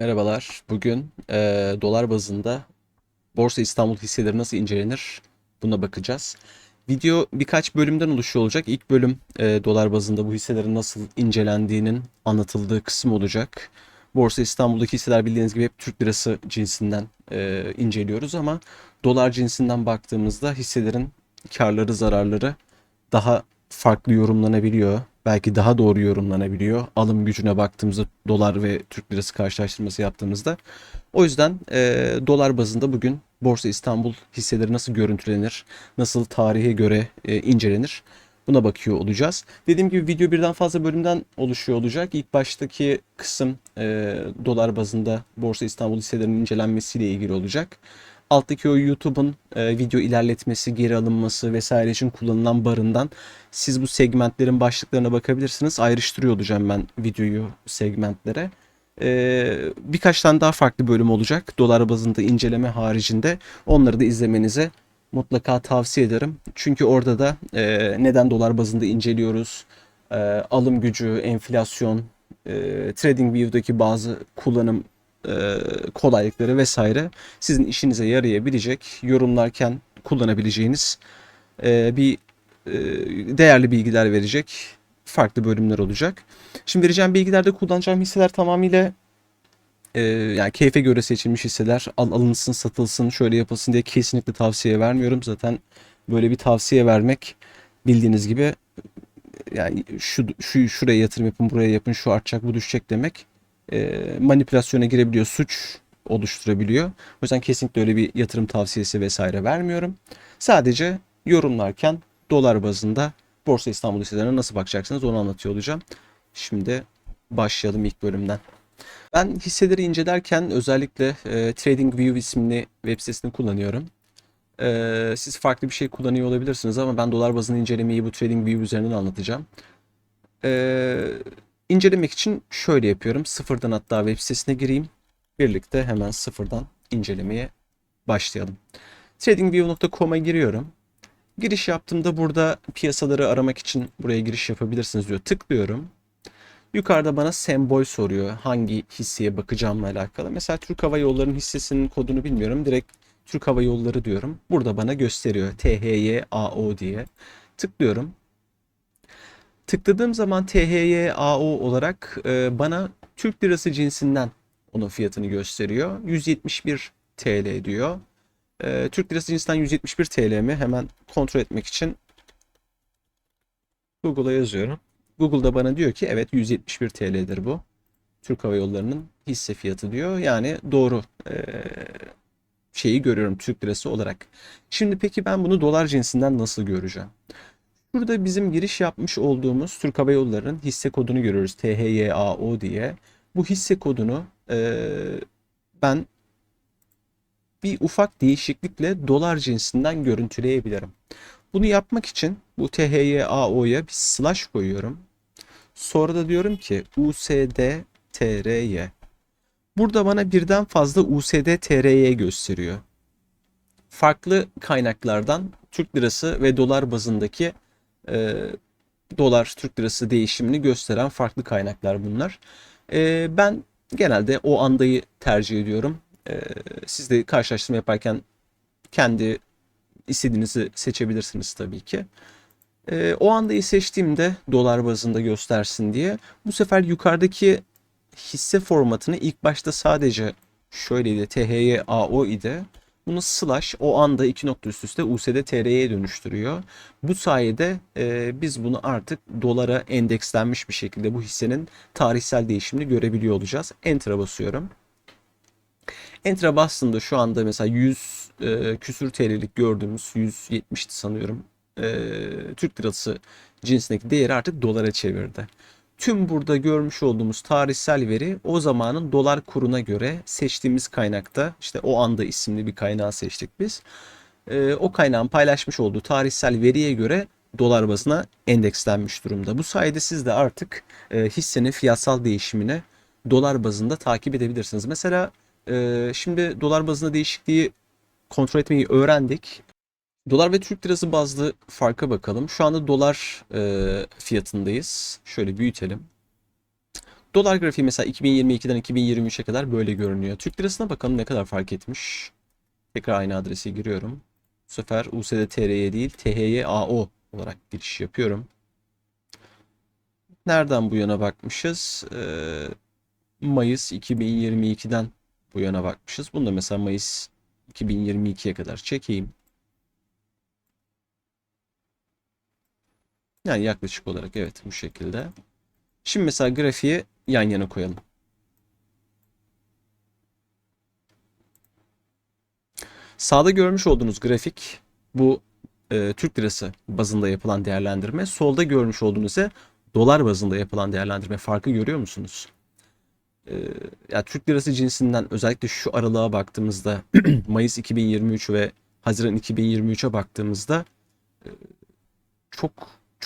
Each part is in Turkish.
Merhabalar. Bugün eee, dolar bazında Borsa İstanbul hisseleri nasıl incelenir? Buna bakacağız. Video birkaç bölümden oluşuyor olacak. İlk bölüm eee, dolar bazında bu hisselerin nasıl incelendiğinin anlatıldığı kısım olacak. Borsa İstanbul'daki hisseler bildiğiniz gibi hep Türk lirası cinsinden eee, inceliyoruz ama dolar cinsinden baktığımızda hisselerin karları, zararları daha farklı yorumlanabiliyor. Belki daha doğru yorumlanabiliyor. Alım gücüne baktığımızda dolar ve Türk lirası karşılaştırması yaptığımızda. O yüzden e, dolar bazında bugün Borsa İstanbul hisseleri nasıl görüntülenir, nasıl tarihe göre e, incelenir buna bakıyor olacağız. Dediğim gibi video birden fazla bölümden oluşuyor olacak. İlk baştaki kısım e, dolar bazında Borsa İstanbul hisselerinin incelenmesiyle ilgili olacak. Alttaki o YouTube'un e, video ilerletmesi, geri alınması vesaire için kullanılan barından siz bu segmentlerin başlıklarına bakabilirsiniz. Ayrıştırıyor olacağım ben videoyu segmentlere. E, birkaç tane daha farklı bölüm olacak. Dolar bazında inceleme haricinde onları da izlemenizi mutlaka tavsiye ederim. Çünkü orada da e, neden dolar bazında inceliyoruz, e, alım gücü, enflasyon, e, TradingView'daki bazı kullanım e, kolaylıkları vesaire sizin işinize yarayabilecek, yorumlarken kullanabileceğiniz e, bir e, değerli bilgiler verecek farklı bölümler olacak. Şimdi vereceğim bilgilerde kullanacağım hisseler tamamıyla yani keyfe göre seçilmiş hisseler. Al, alınsın, satılsın, şöyle yapılsın diye kesinlikle tavsiye vermiyorum. Zaten böyle bir tavsiye vermek bildiğiniz gibi yani şu, şu şuraya yatırım yapın, buraya yapın, şu artacak, bu düşecek demek e, manipülasyona girebiliyor, suç oluşturabiliyor. O yüzden kesinlikle öyle bir yatırım tavsiyesi vesaire vermiyorum. Sadece yorumlarken dolar bazında Borsa İstanbul hisselerine nasıl bakacaksınız onu anlatıyor olacağım. Şimdi başlayalım ilk bölümden. Ben hisseleri incelerken özellikle e, TradingView isimli web sitesini kullanıyorum. E, siz farklı bir şey kullanıyor olabilirsiniz ama ben dolar bazında incelemeyi bu TradingView üzerinden anlatacağım. E, incelemek için şöyle yapıyorum. Sıfırdan hatta web sitesine gireyim. Birlikte hemen sıfırdan incelemeye başlayalım. TradingView.com'a giriyorum. Giriş yaptığımda burada piyasaları aramak için buraya giriş yapabilirsiniz diyor. Tıklıyorum. Yukarıda bana sembol soruyor. Hangi hisseye bakacağımla alakalı. Mesela Türk Hava Yolları'nın hissesinin kodunu bilmiyorum. Direkt Türk Hava Yolları diyorum. Burada bana gösteriyor. THYAO diye. Tıklıyorum. Tıkladığım zaman THYAO olarak e, bana Türk lirası cinsinden onun fiyatını gösteriyor. 171 TL diyor. E, Türk lirası cinsinden 171 TL mi? Hemen kontrol etmek için Google'a yazıyorum. Google'da bana diyor ki evet 171 TL'dir bu. Türk Hava Yolları'nın hisse fiyatı diyor. Yani doğru e, şeyi görüyorum Türk lirası olarak. Şimdi peki ben bunu dolar cinsinden nasıl göreceğim? Burada bizim giriş yapmış olduğumuz Türk Hava Yolları'nın hisse kodunu görüyoruz. THYAO diye. Bu hisse kodunu e, ben bir ufak değişiklikle dolar cinsinden görüntüleyebilirim. Bunu yapmak için bu THYAO'ya bir slash koyuyorum. Sonra da diyorum ki USD TRY. Burada bana birden fazla USD TRY gösteriyor. Farklı kaynaklardan Türk lirası ve dolar bazındaki e, dolar Türk lirası değişimini gösteren farklı kaynaklar bunlar. E, ben genelde o andayı tercih ediyorum. E, siz de karşılaştırma yaparken kendi istediğinizi seçebilirsiniz tabii ki. E, o andayı seçtiğimde dolar bazında göstersin diye bu sefer yukarıdaki hisse formatını ilk başta sadece şöyleydi THYAO idi. Bunu slash o anda iki nokta üst üste USD TR'ye dönüştürüyor. Bu sayede e, biz bunu artık dolara endekslenmiş bir şekilde bu hissenin tarihsel değişimini görebiliyor olacağız. Enter'a basıyorum. Enter'a bastığımda şu anda mesela 100 e, küsür TL'lik gördüğümüz 170'ti sanıyorum. E, Türk lirası cinsindeki değeri artık dolara çevirdi. Tüm burada görmüş olduğumuz tarihsel veri o zamanın dolar kuruna göre seçtiğimiz kaynakta işte o anda isimli bir kaynağı seçtik biz. E, o kaynağın paylaşmış olduğu tarihsel veriye göre dolar bazına endekslenmiş durumda. Bu sayede siz de artık e, hissenin fiyatsal değişimini dolar bazında takip edebilirsiniz. Mesela e, şimdi dolar bazında değişikliği kontrol etmeyi öğrendik. Dolar ve Türk lirası bazlı farka bakalım. Şu anda dolar e, fiyatındayız. Şöyle büyütelim. dolar grafiği mesela 2022'den 2023'e kadar böyle görünüyor. Türk lirasına bakalım ne kadar fark etmiş. Tekrar aynı adrese giriyorum. Bu sefer USD TRY değil THY AO olarak giriş yapıyorum. Nereden bu yana bakmışız? Ee, Mayıs 2022'den bu yana bakmışız. Bunu da mesela Mayıs 2022'ye kadar çekeyim. Yani yaklaşık olarak evet bu şekilde. Şimdi mesela grafiği yan yana koyalım. Sağda görmüş olduğunuz grafik bu e, Türk lirası bazında yapılan değerlendirme. Solda görmüş olduğunuz ise dolar bazında yapılan değerlendirme. Farkı görüyor musunuz? E, ya Türk lirası cinsinden özellikle şu aralığa baktığımızda Mayıs 2023 ve Haziran 2023'e baktığımızda e, çok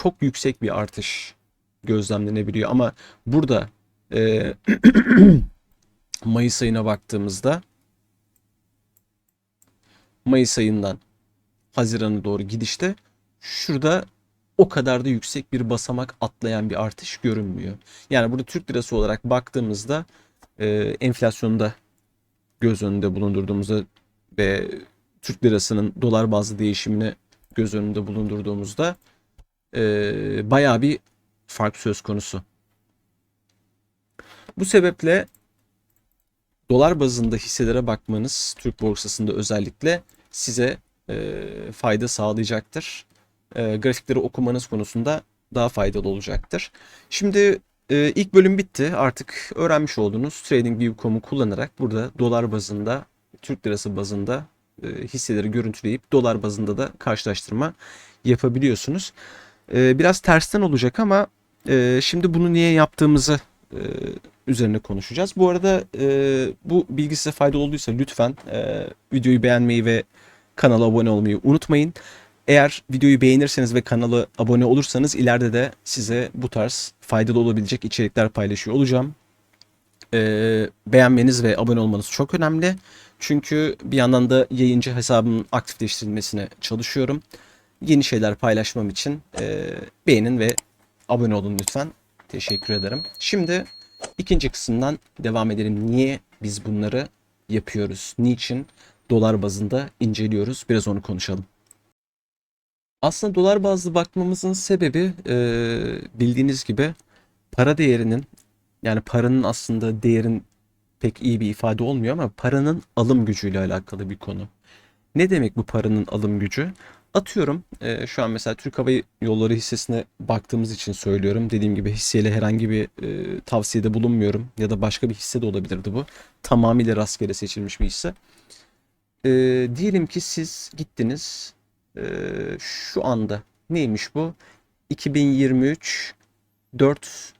çok yüksek bir artış gözlemlenebiliyor. Ama burada e, Mayıs ayına baktığımızda Mayıs ayından Haziran'a doğru gidişte şurada o kadar da yüksek bir basamak atlayan bir artış görünmüyor. Yani burada Türk lirası olarak baktığımızda e, enflasyonda göz önünde bulundurduğumuzda ve Türk lirasının dolar bazlı değişimini göz önünde bulundurduğumuzda e, bayağı bir fark söz konusu. Bu sebeple dolar bazında hisselere bakmanız Türk borsasında özellikle size e, fayda sağlayacaktır. E, grafikleri okumanız konusunda daha faydalı olacaktır. Şimdi e, ilk bölüm bitti. Artık öğrenmiş olduğunuz TradingView.com'u kullanarak burada dolar bazında, Türk lirası bazında e, hisseleri görüntüleyip dolar bazında da karşılaştırma yapabiliyorsunuz. E, biraz tersten olacak ama e, şimdi bunu niye yaptığımızı e, üzerine konuşacağız. Bu arada e, bu bilgi size faydalı olduysa lütfen e, videoyu beğenmeyi ve kanala abone olmayı unutmayın. Eğer videoyu beğenirseniz ve kanala abone olursanız ileride de size bu tarz faydalı olabilecek içerikler paylaşıyor olacağım. E, beğenmeniz ve abone olmanız çok önemli. Çünkü bir yandan da yayıncı hesabımın aktifleştirilmesine çalışıyorum. Yeni şeyler paylaşmam için e, beğenin ve abone olun lütfen. Teşekkür ederim. Şimdi ikinci kısımdan devam edelim. Niye biz bunları yapıyoruz? Niçin dolar bazında inceliyoruz? Biraz onu konuşalım. Aslında dolar bazlı bakmamızın sebebi e, bildiğiniz gibi para değerinin yani paranın aslında değerin pek iyi bir ifade olmuyor ama paranın alım gücüyle alakalı bir konu. Ne demek bu paranın alım gücü? Atıyorum e, şu an mesela Türk Hava Yolları hissesine baktığımız için söylüyorum. Dediğim gibi hisseyle herhangi bir e, tavsiyede bulunmuyorum. Ya da başka bir hisse de olabilirdi bu. Tamamıyla rastgele seçilmiş bir hisse. E, diyelim ki siz gittiniz e, şu anda neymiş bu? 2023 4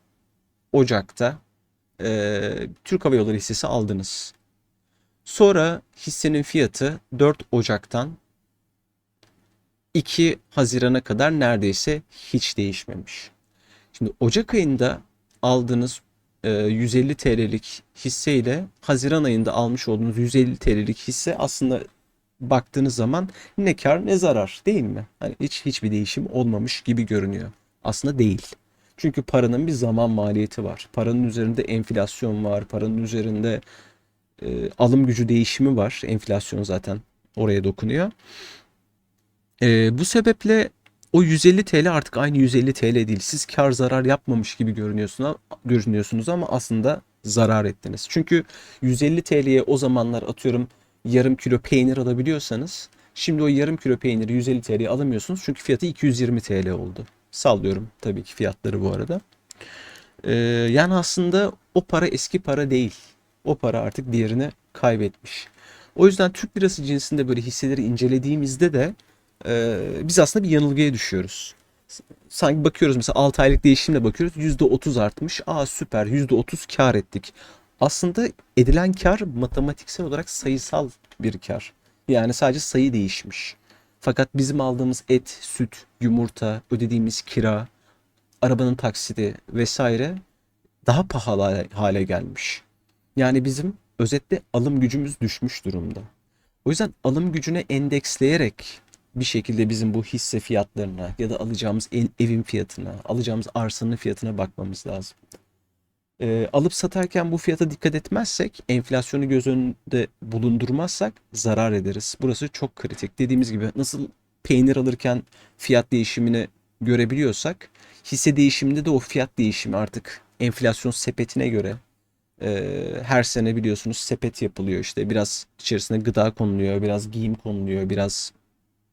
Ocak'ta e, Türk Hava Yolları hissesi aldınız. Sonra hissenin fiyatı 4 Ocak'tan 2 Haziran'a kadar neredeyse hiç değişmemiş. Şimdi Ocak ayında aldığınız e, 150 TL'lik hisse ile Haziran ayında almış olduğunuz 150 TL'lik hisse aslında baktığınız zaman ne kar ne zarar değil mi? Hani hiç hiçbir değişim olmamış gibi görünüyor. Aslında değil. Çünkü paranın bir zaman maliyeti var. Paranın üzerinde enflasyon var. Paranın üzerinde e, alım gücü değişimi var. Enflasyon zaten oraya dokunuyor. E, bu sebeple o 150 TL artık aynı 150 TL değil. Siz kar zarar yapmamış gibi görünüyorsunuz, ama aslında zarar ettiniz. Çünkü 150 TL'ye o zamanlar atıyorum yarım kilo peynir alabiliyorsanız şimdi o yarım kilo peyniri 150 TL'ye alamıyorsunuz çünkü fiyatı 220 TL oldu. Sallıyorum tabii ki fiyatları bu arada. Ee, yani aslında o para eski para değil. O para artık değerini kaybetmiş. O yüzden Türk lirası cinsinde böyle hisseleri incelediğimizde de e, biz aslında bir yanılgıya düşüyoruz. Sanki bakıyoruz mesela 6 aylık değişimle bakıyoruz %30 artmış. Aa süper %30 kar ettik. Aslında edilen kar matematiksel olarak sayısal bir kar. Yani sadece sayı değişmiş. Fakat bizim aldığımız et, süt, yumurta, ödediğimiz kira, arabanın taksidi vesaire daha pahalı hale gelmiş. Yani bizim özetle alım gücümüz düşmüş durumda. O yüzden alım gücüne endeksleyerek bir şekilde bizim bu hisse fiyatlarına ya da alacağımız evin fiyatına, alacağımız arsanın fiyatına bakmamız lazım. E, alıp satarken bu fiyata dikkat etmezsek, enflasyonu göz önünde bulundurmazsak zarar ederiz. Burası çok kritik. Dediğimiz gibi nasıl peynir alırken fiyat değişimini görebiliyorsak, hisse değişiminde de o fiyat değişimi artık enflasyon sepetine göre e, her sene biliyorsunuz sepet yapılıyor işte biraz içerisine gıda konuluyor, biraz giyim konuluyor, biraz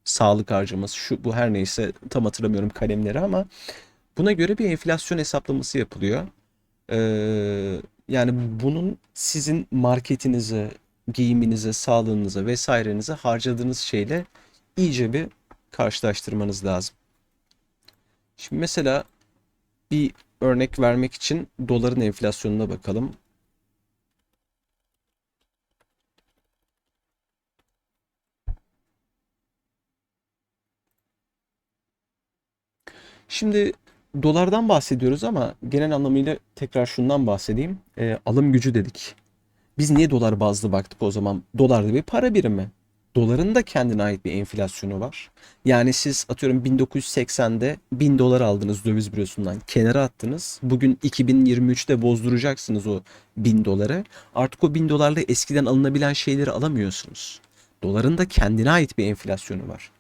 sağlık harcaması şu bu her neyse tam hatırlamıyorum kalemleri ama buna göre bir enflasyon hesaplaması yapılıyor. Ee, yani bunun sizin marketinize, giyiminize, sağlığınıza vesairenize harcadığınız şeyle iyice bir karşılaştırmanız lazım. Şimdi mesela bir örnek vermek için doların enflasyonuna bakalım. Şimdi dolardan bahsediyoruz ama genel anlamıyla tekrar şundan bahsedeyim. Ee, alım gücü dedik. Biz niye dolar bazlı baktık o zaman? Dolar da bir para birimi. Doların da kendine ait bir enflasyonu var. Yani siz atıyorum 1980'de 1000 dolar aldınız döviz bürosundan kenara attınız. Bugün 2023'te bozduracaksınız o 1000 doları. Artık o 1000 dolarla eskiden alınabilen şeyleri alamıyorsunuz. Doların da kendine ait bir enflasyonu var.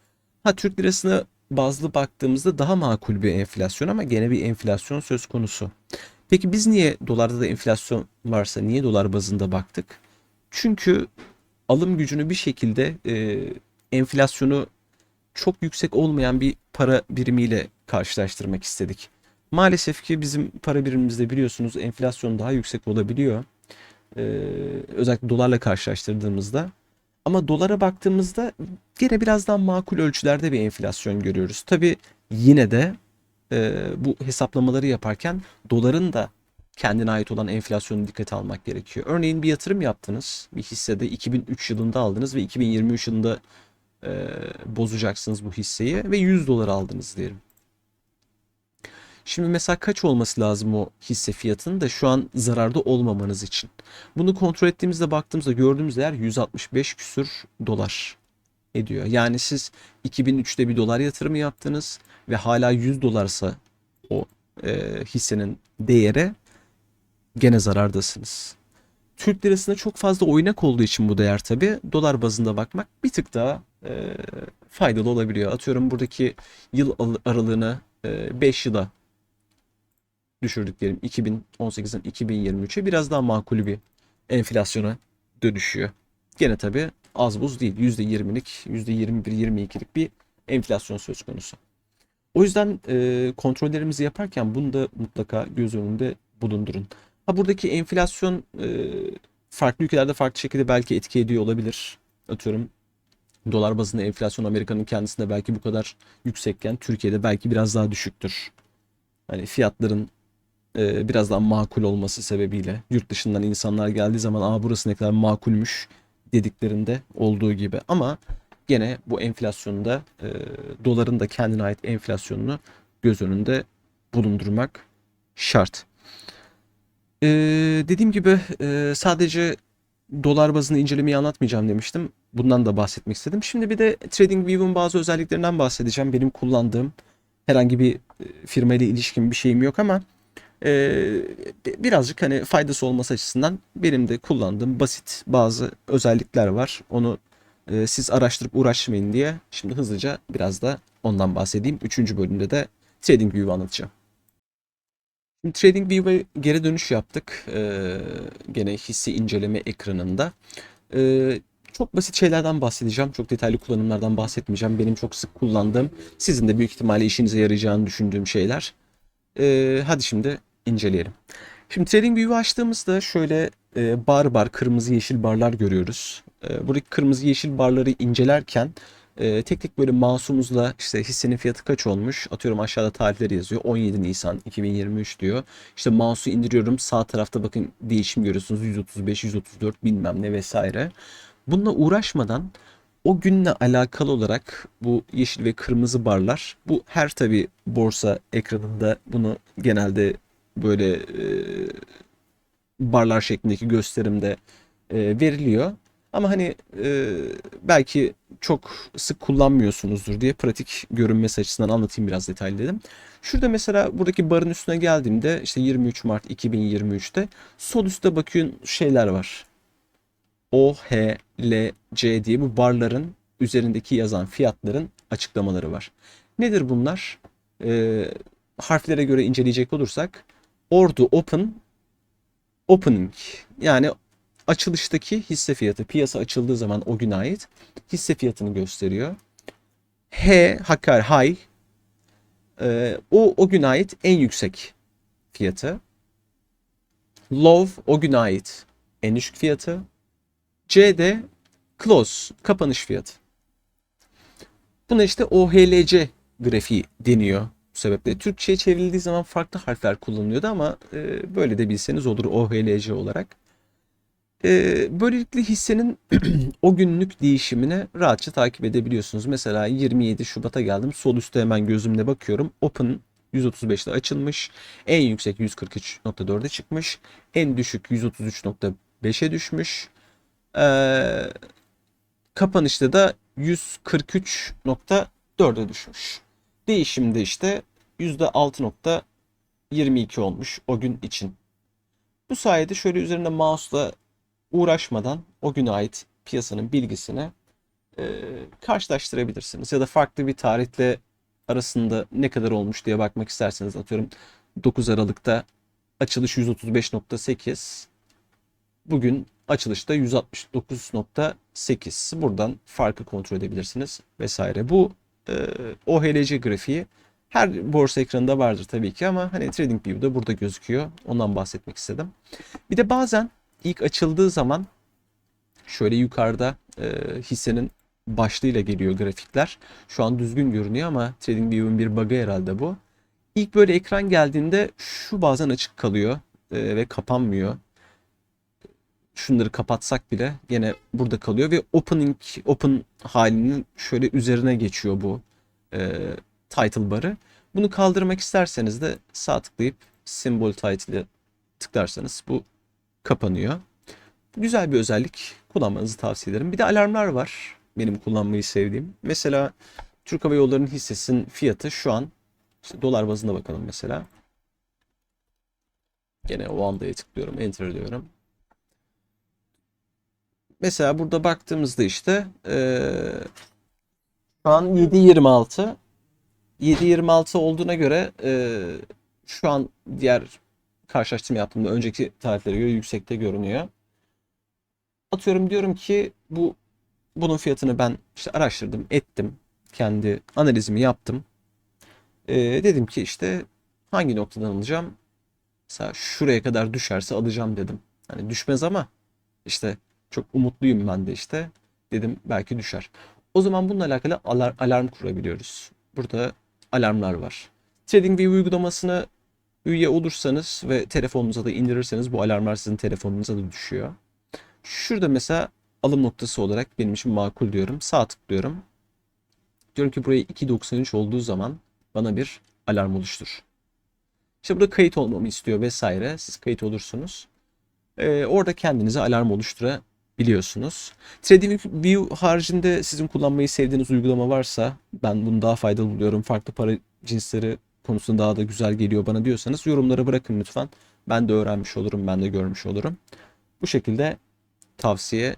Ha Türk lirasına bazlı baktığımızda daha makul bir enflasyon ama gene bir enflasyon söz konusu. Peki biz niye dolarda da enflasyon varsa niye dolar bazında baktık? Çünkü alım gücünü bir şekilde e, enflasyonu çok yüksek olmayan bir para birimiyle karşılaştırmak istedik. Maalesef ki bizim para birimimizde biliyorsunuz enflasyon daha yüksek olabiliyor. Ee, özellikle dolarla karşılaştırdığımızda. Ama dolara baktığımızda gene biraz daha makul ölçülerde bir enflasyon görüyoruz. Tabi yine de e, bu hesaplamaları yaparken doların da kendine ait olan enflasyonu dikkate almak gerekiyor. Örneğin bir yatırım yaptınız. Bir hissede 2003 yılında aldınız ve 2023 yılında e, bozacaksınız bu hisseyi ve 100 dolar aldınız diyelim. Şimdi mesela kaç olması lazım o hisse fiyatının da şu an zararda olmamanız için. Bunu kontrol ettiğimizde baktığımızda gördüğümüz değer 165 küsür dolar ediyor. Yani siz 2003'te bir dolar yatırımı yaptınız ve hala 100 dolarsa o e, hissenin değeri gene zarardasınız. Türk lirasında çok fazla oynak olduğu için bu değer tabi dolar bazında bakmak bir tık daha e, faydalı olabiliyor. Atıyorum buradaki yıl aralığını e, 5 yıla düşürdük diyelim 2018'den 2023'e biraz daha makul bir enflasyona dönüşüyor. Gene tabi az buz değil. %20'lik, %21-22'lik bir enflasyon söz konusu. O yüzden e, kontrollerimizi yaparken bunu da mutlaka göz önünde bulundurun. Ha buradaki enflasyon e, farklı ülkelerde farklı şekilde belki etki ediyor olabilir. Atıyorum dolar bazında enflasyon Amerika'nın kendisinde belki bu kadar yüksekken Türkiye'de belki biraz daha düşüktür. Hani fiyatların e, biraz daha makul olması sebebiyle yurt dışından insanlar geldiği zaman aa burası ne kadar makulmüş dediklerinde olduğu gibi ama gene bu enflasyonda e, doların da kendine ait enflasyonunu göz önünde bulundurmak şart. E, dediğim gibi e, sadece dolar bazını incelemeyi anlatmayacağım demiştim. Bundan da bahsetmek istedim. Şimdi bir de TradingView'un bazı özelliklerinden bahsedeceğim. Benim kullandığım herhangi bir firma ile ilişkim bir şeyim yok ama e, birazcık hani faydası olması açısından benim de kullandığım basit bazı özellikler var. Onu e, siz araştırıp uğraşmayın diye şimdi hızlıca biraz da ondan bahsedeyim. Üçüncü bölümde de TradingView'u anlatacağım. Şimdi TradingView'e geri dönüş yaptık. Ee, gene hisse inceleme ekranında. Ee, çok basit şeylerden bahsedeceğim. Çok detaylı kullanımlardan bahsetmeyeceğim. Benim çok sık kullandığım, sizin de büyük ihtimalle işinize yarayacağını düşündüğüm şeyler. Ee, hadi şimdi inceleyelim. Şimdi TradingView'u açtığımızda şöyle e, bar bar kırmızı yeşil barlar görüyoruz. E, buradaki kırmızı yeşil barları incelerken e, tek tek böyle mouse'umuzla işte hissenin fiyatı kaç olmuş atıyorum aşağıda tarihleri yazıyor 17 Nisan 2023 diyor. İşte mouse'u indiriyorum sağ tarafta bakın değişim görüyorsunuz 135 134 bilmem ne vesaire. Bununla uğraşmadan o günle alakalı olarak bu yeşil ve kırmızı barlar bu her tabi borsa ekranında bunu genelde böyle e, barlar şeklindeki gösterimde e, veriliyor. Ama hani e, belki çok sık kullanmıyorsunuzdur diye pratik görünmesi açısından anlatayım biraz detaylı dedim. Şurada mesela buradaki barın üstüne geldiğimde işte 23 Mart 2023'te sol üstte bakın şeyler var. O, H, L, C diye bu barların üzerindeki yazan fiyatların açıklamaları var. Nedir bunlar? Ee, harflere göre inceleyecek olursak Ordu Open Opening yani açılıştaki hisse fiyatı piyasa açıldığı zaman o güne ait hisse fiyatını gösteriyor. H Hakkari High e, o o güne ait en yüksek fiyatı. Low o güne ait en düşük fiyatı. C de close kapanış fiyatı. Buna işte OHLC grafiği deniyor bu sebeple. Türkçe'ye çevrildiği zaman farklı harfler kullanılıyordu ama e, böyle de bilseniz olur OHLC olarak. E, böylelikle hissenin o günlük değişimini rahatça takip edebiliyorsunuz. Mesela 27 Şubat'a geldim. Sol üstte hemen gözümle bakıyorum. Open 135'te açılmış. En yüksek 143.4'e çıkmış. En düşük 133.5'e düşmüş. Ee, kapanışta da 143.4'e düşmüş. Değişimde işte %6.22 olmuş o gün için. Bu sayede şöyle üzerinde mouse'la uğraşmadan o güne ait piyasanın bilgisini e, karşılaştırabilirsiniz. Ya da farklı bir tarihle arasında ne kadar olmuş diye bakmak isterseniz atıyorum 9 Aralık'ta açılış 135.8 bugün açılışta 169.8 buradan farkı kontrol edebilirsiniz vesaire. Bu e, OHLC grafiği her borsa ekranında vardır tabii ki ama hani TradingView'da burada gözüküyor. Ondan bahsetmek istedim. Bir de bazen ilk açıldığı zaman şöyle yukarıda e, hissenin başlığıyla geliyor grafikler. Şu an düzgün görünüyor ama TradingView'un bir bug'ı herhalde bu. İlk böyle ekran geldiğinde şu bazen açık kalıyor e, ve kapanmıyor. Şunları kapatsak bile yine burada kalıyor ve opening open halinin şöyle üzerine geçiyor bu e, title barı. Bunu kaldırmak isterseniz de sağ tıklayıp symbol title'ı tıklarsanız bu kapanıyor. Güzel bir özellik. Kullanmanızı tavsiye ederim. Bir de alarmlar var. Benim kullanmayı sevdiğim. Mesela Türk Hava Yolları'nın hissesinin fiyatı şu an işte dolar bazında bakalım mesela. Gene o andaya tıklıyorum. Enter diyorum. Mesela burada baktığımızda işte ee, şu an 7.26 7.26 olduğuna göre e, şu an diğer karşılaştırma yaptığımda önceki tarihlere göre yüksekte görünüyor. Atıyorum diyorum ki bu bunun fiyatını ben işte araştırdım, ettim. Kendi analizimi yaptım. Ee, dedim ki işte hangi noktadan alacağım? Mesela şuraya kadar düşerse alacağım dedim. Hani düşmez ama işte çok umutluyum ben de işte. Dedim belki düşer. O zaman bununla alakalı alar alarm kurabiliyoruz. Burada alarmlar var. TradingView uygulamasını üye olursanız ve telefonunuza da indirirseniz bu alarmlar sizin telefonunuza da düşüyor. Şurada mesela alım noktası olarak benim için makul diyorum. Sağ tıklıyorum. Diyorum ki buraya 2.93 olduğu zaman bana bir alarm oluştur. İşte burada kayıt olmamı istiyor vesaire. Siz kayıt olursunuz. Ee, orada kendinize alarm oluşturabiliyorsunuz. TradingView haricinde sizin kullanmayı sevdiğiniz uygulama varsa ben bunu daha faydalı buluyorum. Farklı para cinsleri konusunda daha da güzel geliyor bana diyorsanız yorumlara bırakın lütfen. Ben de öğrenmiş olurum, ben de görmüş olurum. Bu şekilde tavsiye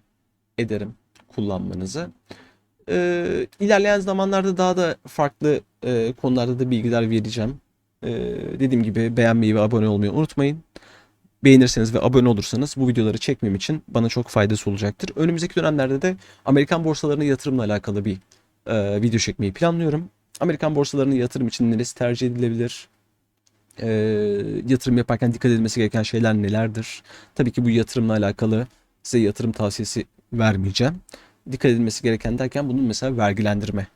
ederim kullanmanızı. Ee, ilerleyen zamanlarda daha da farklı e, konularda da bilgiler vereceğim. Ee, dediğim gibi beğenmeyi ve abone olmayı unutmayın. Beğenirseniz ve abone olursanız bu videoları çekmem için bana çok faydası olacaktır. Önümüzdeki dönemlerde de Amerikan borsalarına yatırımla alakalı bir e, video çekmeyi planlıyorum. Amerikan borsalarının yatırım için neresi tercih edilebilir? Ee, yatırım yaparken dikkat edilmesi gereken şeyler nelerdir? Tabii ki bu yatırımla alakalı size yatırım tavsiyesi vermeyeceğim. Dikkat edilmesi gereken derken bunun mesela vergilendirme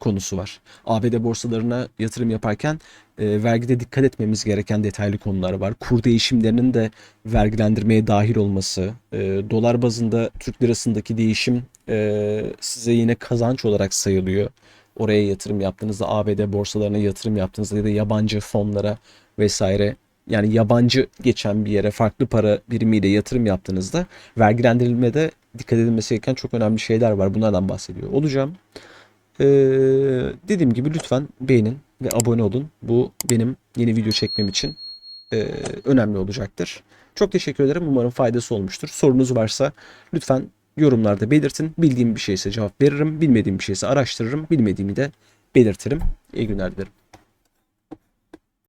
konusu var. ABD borsalarına yatırım yaparken e, vergide dikkat etmemiz gereken detaylı konular var. Kur değişimlerinin de vergilendirmeye dahil olması, e, dolar bazında Türk lirasındaki değişim e, size yine kazanç olarak sayılıyor oraya yatırım yaptığınızda ABD borsalarına yatırım yaptığınızda ya da yabancı fonlara vesaire yani yabancı geçen bir yere farklı para birimiyle yatırım yaptığınızda vergilendirilmede dikkat edilmesi gereken çok önemli şeyler var. Bunlardan bahsediyor olacağım. Ee, dediğim gibi lütfen beğenin ve abone olun. Bu benim yeni video çekmem için e, önemli olacaktır. Çok teşekkür ederim. Umarım faydası olmuştur. Sorunuz varsa lütfen yorumlarda belirtin. Bildiğim bir şeyse cevap veririm. Bilmediğim bir şeyse araştırırım. Bilmediğimi de belirtirim. İyi günler dilerim.